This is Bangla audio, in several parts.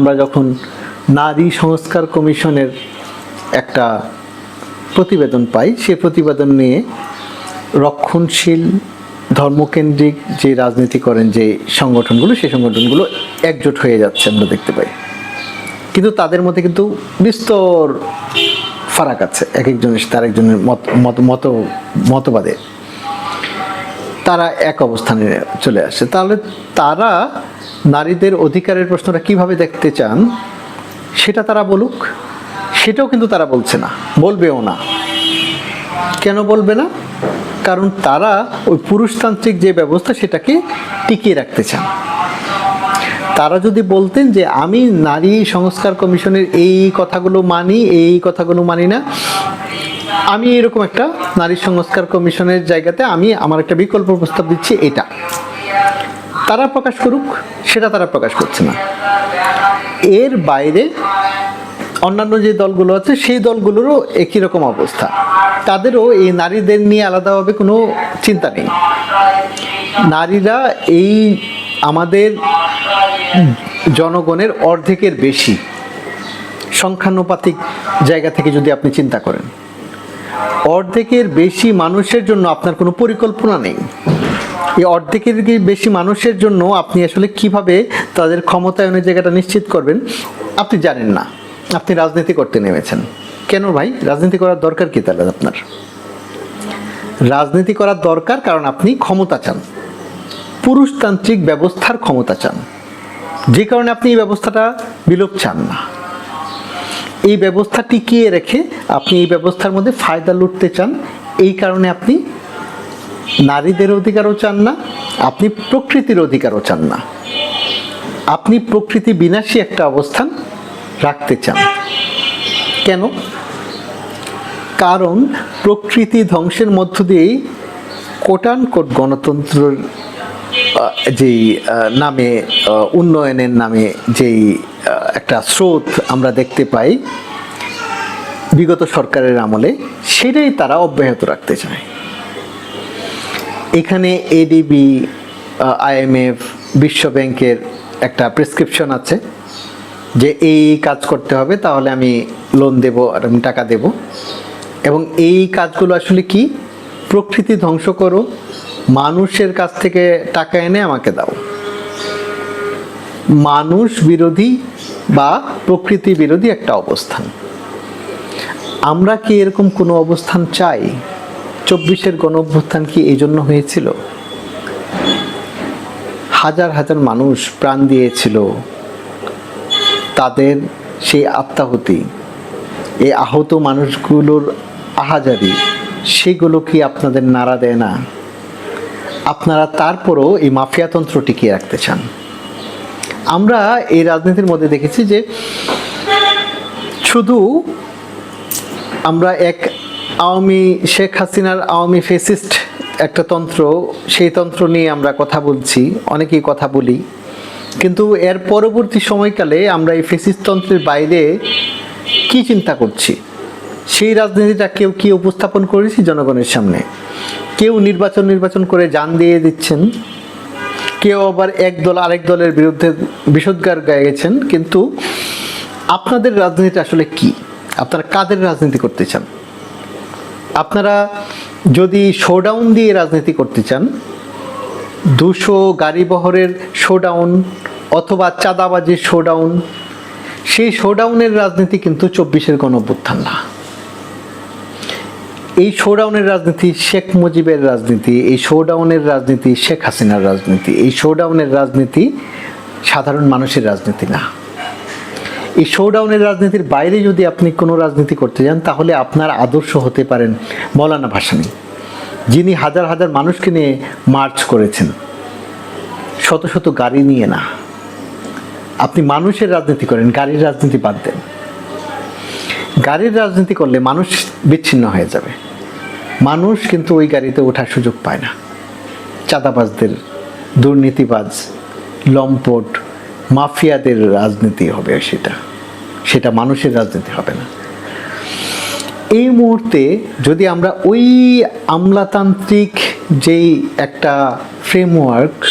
আমরা যখন নারী সংস্কার কমিশনের একটা প্রতিবেদন পাই সেই প্রতিবেদন নিয়ে রক্ষণশীল, ধর্মকেন্দ্রিক যে রাজনীতি করেন যে সংগঠনগুলো সেই সংগঠনগুলো একজোট হয়ে যাচ্ছে আমরা দেখতে পাই। কিন্তু তাদের মধ্যে কিন্তু বিস্তর ফারাক আছে, এক একজনের সাথে আরেকজনের মত মত মত, মতবাদে। তারা এক অবস্থানে চলে আসে। তাহলে তারা নারীদের অধিকারের প্রশ্নটা কীভাবে দেখতে চান, সেটা তারা বলুক, সেটাও কিন্তু তারা বলছে না, বলবেও না। কেন বলবে না? কারণ তারা ওই পুরুষতান্ত্রিক যে ব্যবস্থা, সেটাকে টিকিয়ে রাখতে চান। তারা যদি বলতেন যে, আমি নারী সংস্কার কমিশনের এই কথাগুলো মানি, এই কথাগুলো মানি না, আমি এরকম একটা নারী সংস্কার কমিশনের জায়গাতে আমি আমার একটা বিকল্প প্রস্তাব দিচ্ছি, এটা। তারা প্রকাশ করুক, সেটা তারা প্রকাশ করছে না। এর বাইরে অন্যান্য যে দলগুলো আছে, সেই দলগুলোরও একই রকম অবস্থা। তাদেরও এই নারীদের নিয়ে আলাদাভাবে কোনো চিন্তা নেই। নারীরা এই আমাদের জনগণের অর্ধেকের বেশি সংখ্যানুপাতিক জায়গা থেকে যদি আপনি চিন্তা করেন, অর্ধেকের বেশি মানুষের জন্য আপনার কোনো পরিকল্পনা নেই। এই অর্ধেকের বেশি মানুষের জন্য আপনি আসলে কীভাবে তাদের ক্ষমতায়নের জায়গাটা নিশ্চিত করবেন? আপনি জানেন না। আপনি রাজনীতি করতে নেমেছেন। কেন ভাই? রাজনীতি করার দরকার কি তাহলে আপনার? রাজনীতি করার দরকার কারণ আপনি ক্ষমতা চান। পুরুষতান্ত্রিক ব্যবস্থার ক্ষমতা চান। যে কারণে আপনি এই ব্যবস্থাটা বিলোপ চান না। এই ব্যবস্থা টিকিয়ে রেখে আপনি এই ব্যবস্থার মধ্যে ফায়দা লুটতে চান, এই কারণে আপনি নারীদের অধিকারও চান না, আপনি প্রকৃতির অধিকারও চান না। আপনি প্রকৃতি বিনাশী একটা অবস্থান রাখতে চান। কেন? কারণ প্রকৃতি ধ্বংসের মধ্য দিয়েই কোটান কোট গণতন্ত্রের যেই নামে উন্নয়নের নামে যেই একটা স্রোত আমরা দেখতে পাই, বিগত সরকারের আমলে, সেটাই তারা অব্যাহত রাখতে চায়। এখানে এডিবি আইএমএফ বিশ্ব ব্যাংকের একটা প্রেসক্রিপশন আছে যে এই কাজ করতে হবে, তাহলে আমি লোন দেব আর আমি টাকা দেব। এবং এই কাজগুলো আসলে কি? প্রকৃতি ধ্বংস করো মানুষের কাছ থেকে টাকা এনে আমাকে দাও। মানুষ বিরোধী বা প্রকৃতি বিরোধী একটা অবস্থান। আমরা কি এরকম কোনো অবস্থান চাই? চব্বিশের গণ অভ্যুত্থান কি এই জন্য হয়েছিল? হাজার হাজার মানুষ প্রাণ দিয়েছিল। তাদের সেই আত্মাহুতি, এই আহত মানুষগুলোর আহাজারি, সেগুলো কি আপনাদের নাড়া দেয় না? আপনারা তারপরও এই মাফিয়াতন্ত্র টিকিয়ে রাখতে চান? আমরা এই রাজনীতির মধ্যে দেখেছি যে শুধু আমরা এক আওয়ামী শেখ হাসিনার আওয়ামী ফেসিস্ট একটা তন্ত্র, সেই তন্ত্র নিয়ে আমরা কথা বলছি, অনেকেই কথা বলি। কিন্তু এর পরবর্তী সময়কালে আমরা এই ফেসিস্ট তন্ত্রের বাইরে কি চিন্তা করছি? সেই রাজনীতিটা কেউ কি উপস্থাপন করেছি জনগণের সামনে? কেউ নির্বাচন নির্বাচন করে জান দিয়ে দিচ্ছেন। কেউ আবার এক দল আরেক দলের বিরুদ্ধে বিষোদ্গার গেছেন। কিন্তু আপনাদের রাজনীতি আসলে কি? আপনারা কাদের রাজনীতি করতে চান? আপনারা যদি শোডাউন দিয়ে রাজনীতি করতে চান, দুশো গাড়ি বহরের শোডাউন অথবা চাঁদাবাজির শোডাউন সেই শোডাউনের রাজনীতি কিন্তু চব্বিশের গণ অভ্যুত্থান না। এই শোডাউনের রাজনীতি শেখ মুজিবের রাজনীতি, এই শোডাউনের রাজনীতি শেখ হাসিনার রাজনীতি, এই শোডাউনের রাজনীতি সাধারণ মানুষের রাজনীতি না। এই শোডাউনের রাজনীতির বাইরে যদি আপনি কোনো রাজনীতি করতে যান, তাহলে আপনার আদর্শ হতে পারেন মৌলানা ভাসানি। যিনি হাজার হাজার মানুষকে নিয়ে মার্চ করেছেন। শত শত গাড়ি নিয়ে না। আপনি মানুষের রাজনীতি করেন, গাড়ির রাজনীতি বাদ দেন। গাড়ির রাজনীতি করলে মানুষ বিচ্ছিন্ন হয়ে যাবে। মানুষ কিন্তু ওই গাড়িতে ওঠার সুযোগ পায় না। চাঁদাবাজদের, দুর্নীতিবাজ, লম্পট মাফিয়াদের রাজনীতি হবে সেটা। সেটা মানুষের রাজনীতি হবে না। এই মুহূর্তে যদি আমরা ওই আমলাতান্ত্রিক যেই একটা ফ্রেমওয়ার্ক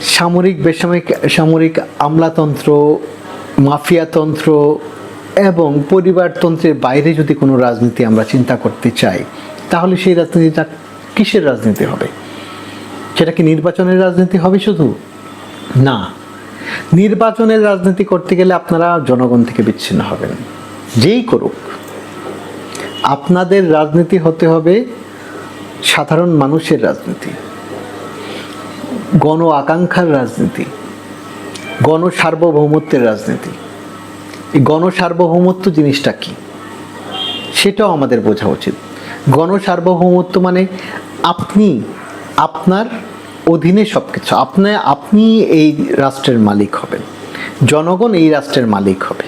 সামরিক, বেসামরিক, সামরিক আমলাতন্ত্র, মাফিয়াতন্ত্র এবং পরিবারতন্ত্রের বাইরে যদি কোনো রাজনীতি আমরা চিন্তা করতে চাই, তাহলে সেই রাজনীতিটা কিসের রাজনীতি হবে? সেটা কি নির্বাচনের রাজনীতি হবে শুধু? না। নির্বাচনের রাজনীতি করতে গেলে আপনারা জনগণ থেকে বিচ্ছিন্ন হবেন। যেই করুক, আপনাদের রাজনীতি হতে হবে সাধারণ মানুষের রাজনীতি, গণ আকাঙ্ক্ষার রাজনীতি, গণ সার্বভৌমত্বের রাজনীতি। এই গণ সার্বভৌমত্ব জিনিসটা কি? সেটাও আমাদের বোঝা উচিত। গণ সার্বভৌমত্ব মানে আপনি, আপনার অধীনে সব কিছু আপনি আপনি এই রাষ্ট্রের মালিক হবেন। জনগণ এই রাষ্ট্রের মালিক হবে।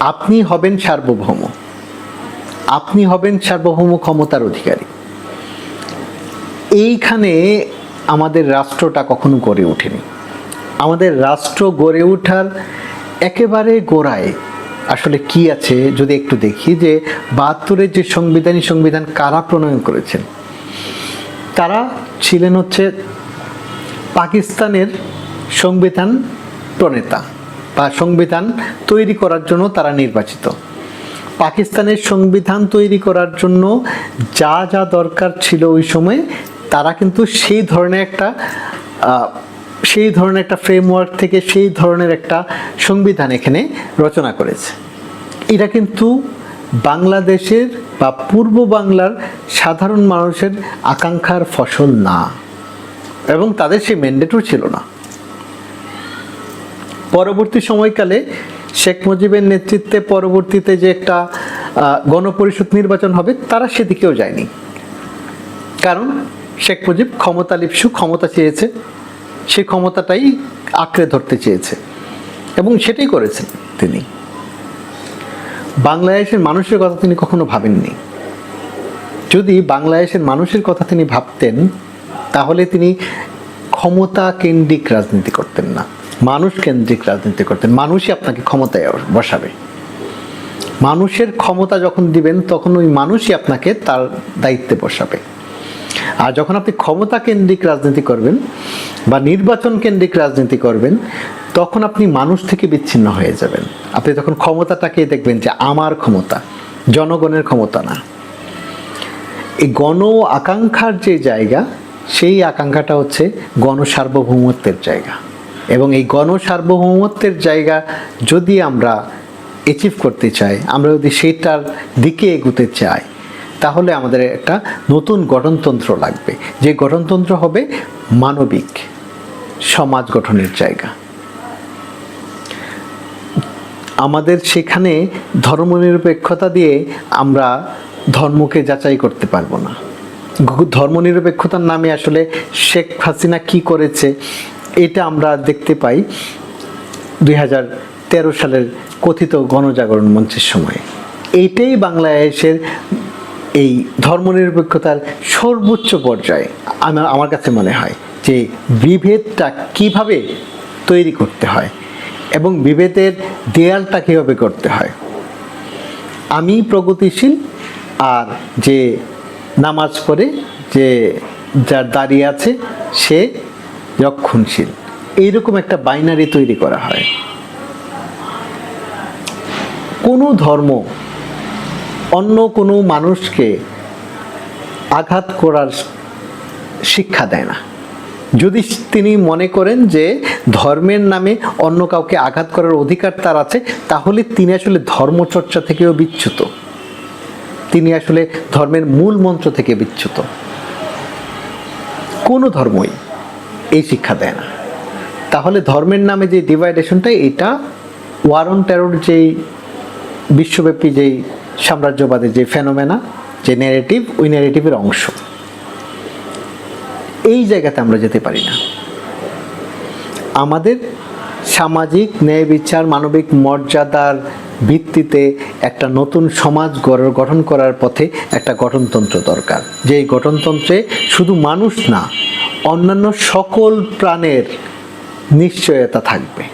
আপনি হবেন সার্বভৌম। আপনি হবেন সার্বভৌম ক্ষমতার অধিকারী। এইখানে আমাদের রাষ্ট্রটা কখনো গড়ে ওঠেনি। আমাদের রাষ্ট্র গড়ে ওঠার একেবারে গোড়ায় আসলে কি আছে যদি একটু দেখি যে বাহাত্তরের যে সংবিধানী সংবিধান কারা প্রণয়ন করেছেন তারা ছিলেন হচ্ছে পাকিস্তানের সংবিধান প্রণেতা বা সংবিধান তৈরি করার জন্য তারা নির্বাচিত। পাকিস্তানের সংবিধান তৈরি করার জন্য যা যা দরকার ছিল ওই সময়ে, তারা কিন্তু সেই ধরনের একটা সেই ধরনের একটা ফ্রেমওয়ার্ক থেকে সেই ধরনের একটা সংবিধান এখানে রচনা করেছে। এটা কিন্তু বাংলাদেশের বা পূর্ব বাংলার সাধারণ মানুষের আকাঙ্ক্ষার ফসল না। এবং তাদের সেই ম্যান্ডেটও ছিল না। পরবর্তী সময়কালে শেখ মুজিবের নেতৃত্বে পরবর্তীতে যে একটা গণপরিষদ নির্বাচন হবে, তারা সেদিকেও যায়নি। কারণ শেখ মুজিব ক্ষমতা লিপসু, ক্ষমতা চেয়েছে। সেই ক্ষমতাটাই আঁকড়ে ধরতে চেয়েছে। এবং সেটাই করেছেন তিনি। বাংলাদেশের মানুষের কথা তিনি কখনো ভাবেননি। যদি বাংলাদেশের মানুষের কথা তিনি ভাবতেন, তাহলে তিনি ক্ষমতা কেন্দ্রিক রাজনীতি করতেন না। মানুষ কেন্দ্রিক রাজনীতি করতেন। মানুষই আপনাকে ক্ষমতায় বসাবে। মানুষের ক্ষমতা যখন দিবেন, তখন ওই মানুষই আপনাকে তার দায়িত্বে বসাবে। আর যখন আপনি ক্ষমতা কেন্দ্রিক রাজনীতি করবেন বা নির্বাচন কেন্দ্রিক রাজনীতি করবেন, তখন আপনি মানুষ থেকে বিচ্ছিন্ন হয়ে যাবেন। আপনি তখন ক্ষমতাটাকে দেখবেন যে আমার ক্ষমতা, জনগণের ক্ষমতা না। এই গণ আকাঙ্ক্ষার যে জায়গা, সেই আকাঙ্ক্ষাটা হচ্ছে গণ সার্বভৌমত্বের জায়গা। এবং এই গণ সার্বভৌমত্বের জায়গা যদি আমরা অ্যাচিভ করতে চাই, আমরা যদি সেটার দিকে এগোতে চাই তাহলে আমাদের একটা নতুন গঠনতন্ত্র লাগবে। যে গঠনতন্ত্র হবে মানবিক সমাজ গঠনের জায়গা। আমাদের সেখানে ধর্মনিরপেক্ষতা দিয়ে আমরা ধর্মকে যাচাই করতে পারব না। ধর্মনিরপেক্ষতার নামে আসলে শেখ হাসিনা কি করেছে, এটা আমরা দেখতে পাই দুই হাজার তেরো সালের কথিত গণজাগরণ মঞ্চের সময়। এইটাই বাংলাদেশের এই ধর্মনিরপেক্ষতার সর্বোচ্চ পর্যায়ে আমার আমার কাছে মনে হয় যে বিভেদটা কীভাবে তৈরি করতে হয় এবং বিভেদের দেয়ালটা কীভাবে করতে হয়। আমি প্রগতিশীল আর যে নামাজ পড়ে, যে যার দাঁড়িয়ে আছে, সে রক্ষণশীল এইরকম একটা বাইনারি তৈরি করা হয়। কোনো ধর্ম অন্য কোনো মানুষকে আঘাত করার শিক্ষা দেয় না। যদি তিনি মনে করেন যে ধর্মের নামে অন্য কাউকে আঘাত করার অধিকার তার আছে, তাহলে তিনি আসলে ধর্মচর্চা থেকেও বিচ্যুত। তিনি আসলে ধর্মের মূল মন্ত্র থেকে বিচ্যুত। কোনো ধর্মই এই শিক্ষা দেয় না। তাহলে ধর্মের নামে যে ডিভাইডেশনটা এটা ওয়ারন টেরোর যেই বিশ্বব্যাপী যেই সাম্রাজ্যবাদের যে ফেনোমেনা, যে ন্যারেটিভ ওই ন্যারেটিভের অংশ। এই জায়গাতে আমরা যেতে পারি না। আমাদের সামাজিক ন্যায় বিচার, মানবিক মর্যাদার ভিত্তিতে একটা নতুন সমাজ গঠন করার পথে একটা গঠনতন্ত্র দরকার। যে এই গঠনতন্ত্রে শুধু মানুষ না, অন্যান্য সকল প্রাণের নিশ্চয়তা থাকবে।